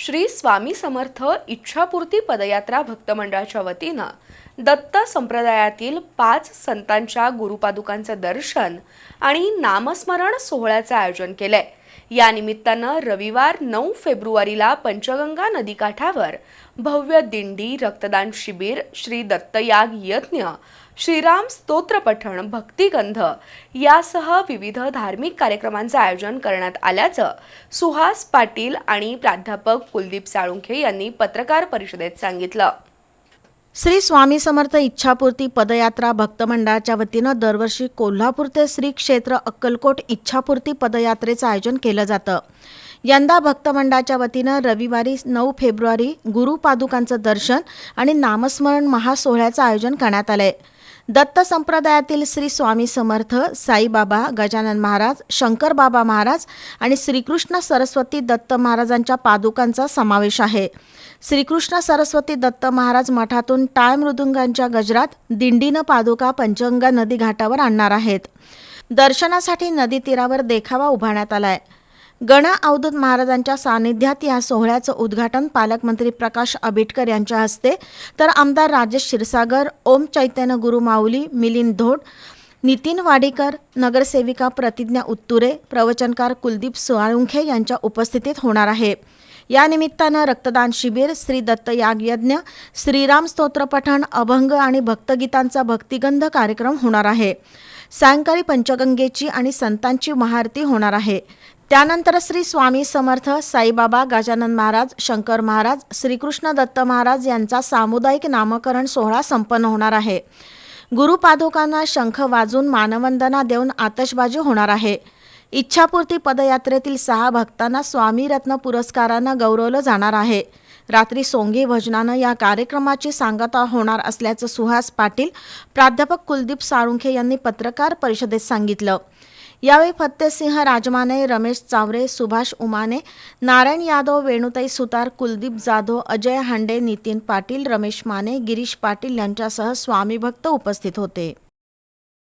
श्री स्वामी समर्थ इच्छापूर्ती पदयात्रा भक्तमंडळाच्या वतीनं दत्त संप्रदायातील पाच संतांच्या गुरुपादुकांचं दर्शन आणि नामस्मरण सोहळ्याचं आयोजन केलंय. या निमित्तानं रविवार नऊ फेब्रुवारीला पंचगंगा नदीकाठावर भव्य दिंडी रक्तदान शिबिर श्री दत्तयाग यज्ञ श्रीराम स्तोत्रपठण भक्तिगंध यासह विविध धार्मिक कार्यक्रमांचं आयोजन करण्यात आल्याचं सुहास पाटील आणि प्राध्यापक कुलदीप साळुंखे यांनी पत्रकार परिषदेत सांगितलं. श्री स्वामी समर्थ इच्छापूर्ती पदयात्रा भक्तमंडळाच्या वतीनं दरवर्षी कोल्हापूर ते श्री क्षेत्र अक्कलकोट इच्छापूर्ती पदयात्रेचं आयोजन केलं जातं. यंदा भक्तमंडळाच्या वतीनं रविवारी नऊ फेब्रुवारी गुरुपादुकांचं दर्शन आणि नामस्मरण महासोहळ्याचं आयोजन करण्यात आलंय. दत्त संप्रदायातील श्री स्वामी समर्थ साईबाबा गजानन महाराज शंकर बाबा महाराज आणि श्रीकृष्ण सरस्वती दत्त महाराजांच्या पादुकांचा समावेश आहे. श्रीकृष्ण सरस्वती दत्त महाराज मठातून टाळ मृदुंगांच्या गजरात दिंडीनं पादुका पंचगंगा नदी घाटावर आणणार आहेत. दर्शनासाठी नदी तीरावर देखावा उभारण्यात आलाय. गण अवधूत महाराजांच्या सानिध्यात या सोहळ्याचं उद्घाटन पालकमंत्री प्रकाश आंबेडकर यांच्या हस्ते तर आमदार राजेश क्षीरसागर ओम चैतन्य गुरु माऊली मिलिंद धोड नितीन वाडेकर नगरसेविका प्रतिज्ञा उत्तुरे प्रवचनकार कुलदीप साळुंखे यांच्या उपस्थितीत होणार आहे. या निमित्तानं रक्तदान शिबिर श्री दत्त यागयज्ञ श्रीराम स्तोत्रपठण अभंग आणि भक्तगीतांचा भक्तिगंध कार्यक्रम होणार आहे. सायंकाळी पंचगंगेची आणि संतांची महाआरती होणार आहे. त्यानंतर श्री स्वामी समर्थ साईबाबा गजानन महाराज शंकर महाराज श्रीकृष्ण दत्त महाराज यांचा सामुदायिक नामकरण सोहळा संपन्न होणार आहे. गुरुपादुकांना शंख वाजून मानवंदना देऊन आतषबाजी होणार आहे. इच्छापूर्ती पदयात्रेतील सहा भक्तांना स्वामी रत्न पुरस्कारानं गौरवलं जाणार आहे. रात्री सोंगी भजनानं या कार्यक्रमाची सांगता होणार असल्याचं सुहास पाटील प्राध्यापक कुलदीप साळुंखे यांनी पत्रकार परिषदेत सांगितलं. यावेळी फत्तेसिंह राजमाने रमेश चावरे सुभाष उमाने नारायण यादव वेणुताई सुतार कुलदीप जाधव अजय हांडे नितीन पाटील रमेश माने गिरीश पाटील यांच्यासह स्वामी भक्त उपस्थित होते.